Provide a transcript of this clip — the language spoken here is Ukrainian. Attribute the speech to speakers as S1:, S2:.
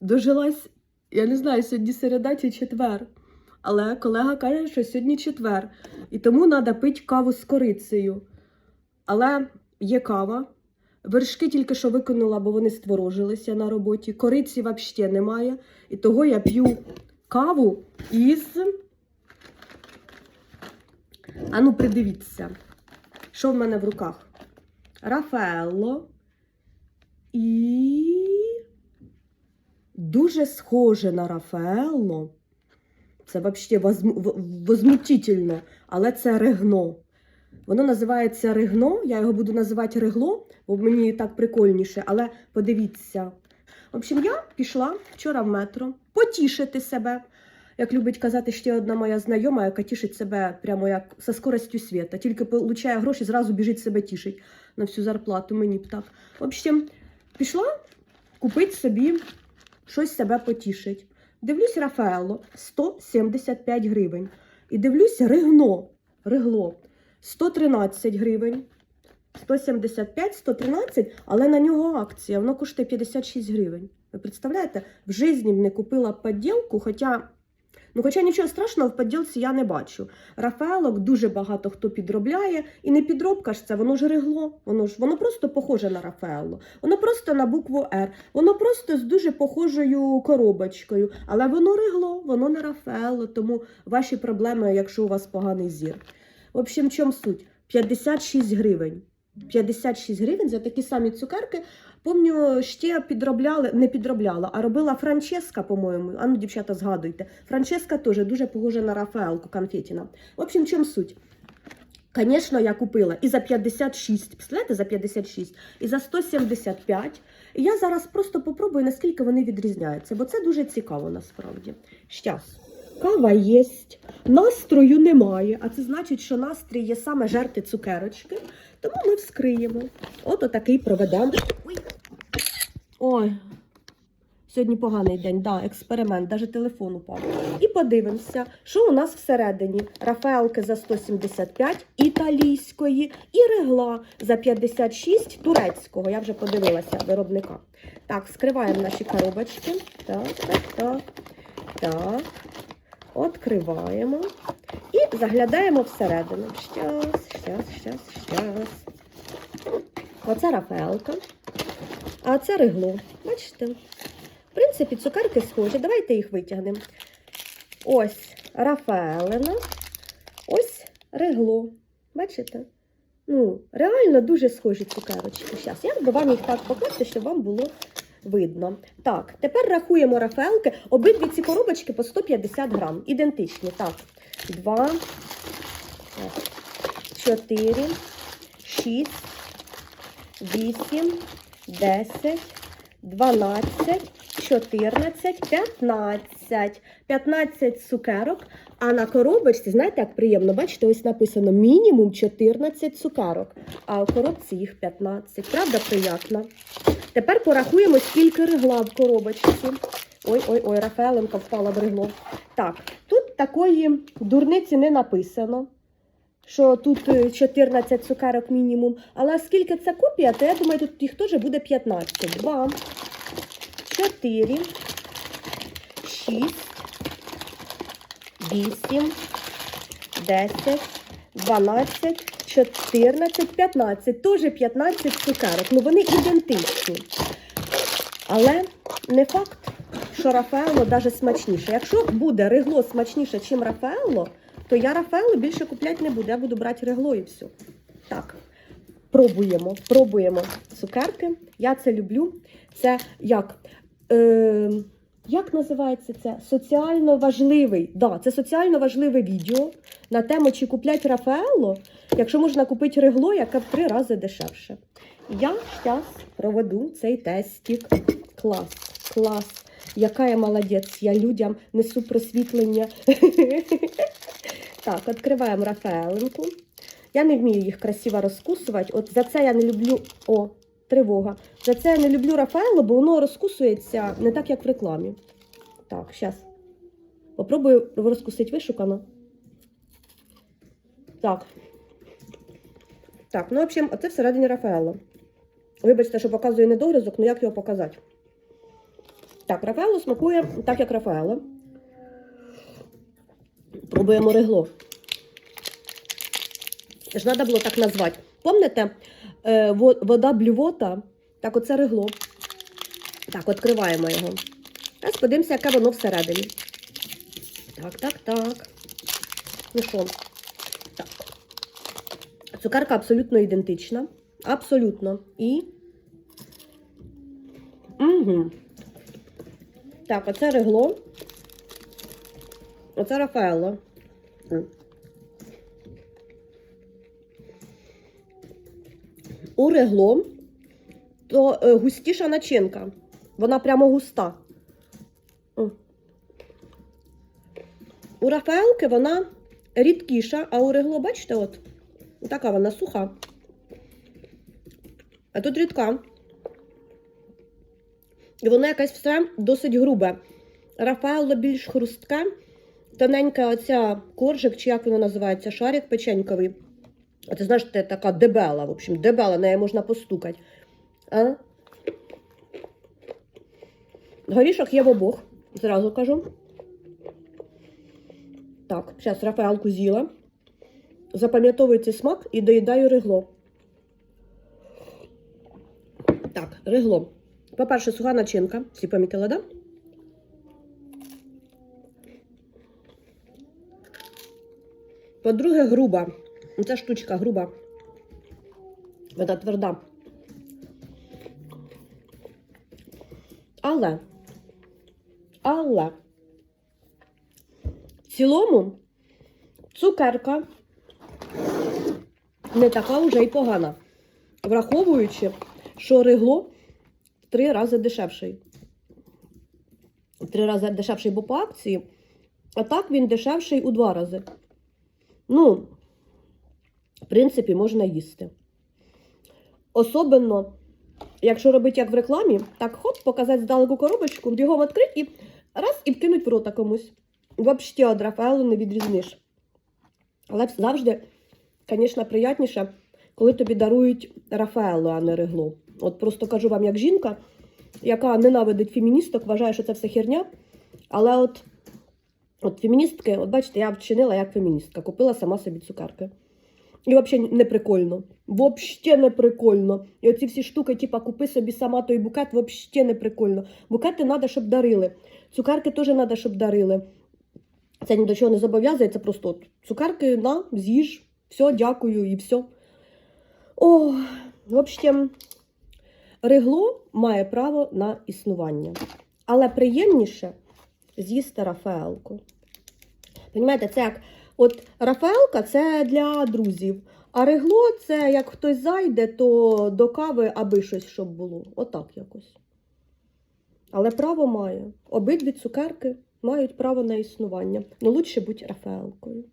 S1: дожилась, я не знаю, сьогодні середа чи четвер. Але колега каже, що сьогодні четвер. І тому треба пити каву з корицею. Але є кава. Вершки тільки що викинула, бо вони створожилися на роботі. Кориці взагалі немає. І того я п'ю каву із. Ану, придивіться, що в мене в руках? Рафаелло і дуже схоже на Рафаелло. Це взагалі возмутительно, але це регно. Воно називається регно. Я його буду називати регло, бо мені так прикольніше. Але подивіться. В общем, я пішла вчора в метро потішити себе. Як любить казати ще одна моя знайома, яка тішить себе прямо як со скоростю світа. Тільки получає гроші, зразу біжить себе тішить на всю зарплату. Мені б так. В общем, пішла купити собі щось себе потішить. Дивлюсь Рафаело 175 гривень. І дивлюсь Ригно. ригло 113 гривень. 175, 113, але на нього акція, воно коштує 56 гривень. Ви представляєте? В житті б не купила поділку, хоча, ну, хоча нічого страшного в поділці я не бачу. Рафаелок дуже багато хто підробляє, і не підробка ж це, воно ж регло, воно ж воно просто похоже на Рафаело. Воно просто на букву Р, воно просто з дуже похожою коробочкою, але воно регло, воно не Рафаело, тому ваші проблеми, якщо у вас поганий зір. В общем, чому суть? 56 гривень. 56 гривень за такі самі цукерки. Помню, ще підробляли, не підробляла, а робила Франческа, по-моєму. А ну, дівчата, згадуйте. Франческа теж дуже похожа на Рафаелку конфетіна. В общем, в чому суть? Звісно, я купила і за 56, представляєте, за 56, і за 175. І я зараз просто попробую, наскільки вони відрізняються, бо це дуже цікаво насправді. Щас. Кава є, настрою немає, а це значить, що настрій є саме жерти цукерочки. Тому ми вскриємо. От отакий проведемо. Ой. Ой. Сьогодні поганий день, да, експеримент, навіть телефон упав. І подивимося, що у нас всередині. Рафаелки за 175 італійської і регла за 56 турецького. Я вже подивилася виробника. Так, скриваємо наші коробочки. Так, так, так. Так. Откриваємо і заглядаємо всередину. Щас, щас, щас, щас. Оце Рафаелка, а це регло. Бачите? В принципі, цукерки схожі. Давайте їх витягнемо. Ось Рафаелина, ось регло. Бачите? Ну, реально дуже схожі цукерочки. Зараз я би вам їх так покласти, щоб вам було видно. Так, тепер рахуємо рафаелки. Обидві ці коробочки по 150 грам. Ідентичні. Так, 2, 4, 6, 8, 10, 12, 14, 15. 15 цукерок. А на коробочці, знаєте, як приємно, бачите, ось написано мінімум 14 цукерок, а у коробці їх 15. Правда, приємно? Тепер порахуємо, скільки регла в коробочці. Ой-ой-ой, Рафаеленка впала в регло. Так, тут такої дурниці не написано, що тут е, 14 цукерок мінімум. Але оскільки це копія, то я думаю, тут їх теж буде 15. 2, 4, 6, 8, 10, 12, 14, 15. Теж 15 цукерок. Ну вони ідентичні. Але не факт, що Рафаело навіть смачніше. Якщо буде регло смачніше, ніж Рафаело, то я Рафаело більше купляти не буду. Я буду брати регло і все. Так. Пробуємо, пробуємо цукерки. Я це люблю. Це як? Е, як називається це? Соціально важливий. Да, це соціально важливе відео на тему, чи куплять Рафаело, якщо можна купити регло, яке в три рази дешевше. Я зараз проведу цей тестик. Клас, клас. Яка я молодець, я людям несу просвітлення. Так, відкриваємо Рафаеленку. Я не вмію їх красиво розкусувати. От за це я не люблю. О, тривога. За це я не люблю Рафаело, бо воно розкусується не так, як в рекламі. Так, зараз. Попробую розкусити вишукано. Так. Так, ну, в общем, оце всередині Рафаело. Вибачте, що показую недогризок, ну як його показати? Так, Рафаело смакує так, як Рафаело. Пробуємо регло. Ж треба було так назвати. Помните, е, вода блювота, так оце регло. Так, відкриваємо його. Зараз подивимося, яке воно всередині. Так, так, так. Ну що? Так. Цукерка абсолютно ідентична. Абсолютно. І. Угу. Так, оце регло. Оце Рафаелло. М. У регло то е, густіша начинка. Вона прямо густа. У Рафаелки вона рідкіша, а у регло, бачите, от така вона суха. А тут рідка. І воно якесь все досить грубе. Рафаелло більш хрустке, тоненька оця коржик, чи як воно називається, шарик печеньковий. А ти знаєш, це така дебела, в общем, дебела, нею можна постукати. А? Горішок є в обох, зразу кажу. Так, зараз Рафаелку з'їла. Запам'ятовую цей смак і доїдаю регло. Так, регло. По-перше, суха начинка. Всі помітили, да? По-друге, груба. Ця штучка груба. Вона тверда. Але, але, в цілому цукерка не така вже й погана. Враховуючи, що регло в три рази дешевший. В три рази дешевший, бо по акції, а так він дешевший у два рази. Ну, в принципі, можна їсти. Особенно, якщо робити як в рекламі, так хоп, показати здалеку коробочку, бігом відкрити і раз і вкинуть в рота комусь. Взагалі від Рафаелу не відрізниш. Але завжди, звісно, приятніше, коли тобі дарують Рафаелу, а не регло. От просто кажу вам, як жінка, яка ненавидить феміністок, вважає, що це все херня. Але от, от феміністки, от бачите, я вчинила як феміністка, купила сама собі цукерки. І взагалі не прикольно. Взагалі не прикольно. І оці всі штуки, типа, купи собі сама той букет, взагалі не прикольно. Букети треба, щоб дарили. Цукерки теж треба, щоб дарили. Це ні до чого не зобов'язує, це просто от цукерки на, з'їж, все, дякую і все. О, в регло має право на існування. Але приємніше з'їсти Рафаелку. Понімаєте, це як от Рафаелка це для друзів, а регло це як хтось зайде, то до кави, аби щось щоб було. Отак якось. Але право має. Обидві цукерки мають право на існування. Ну, лучше будь Рафаелкою.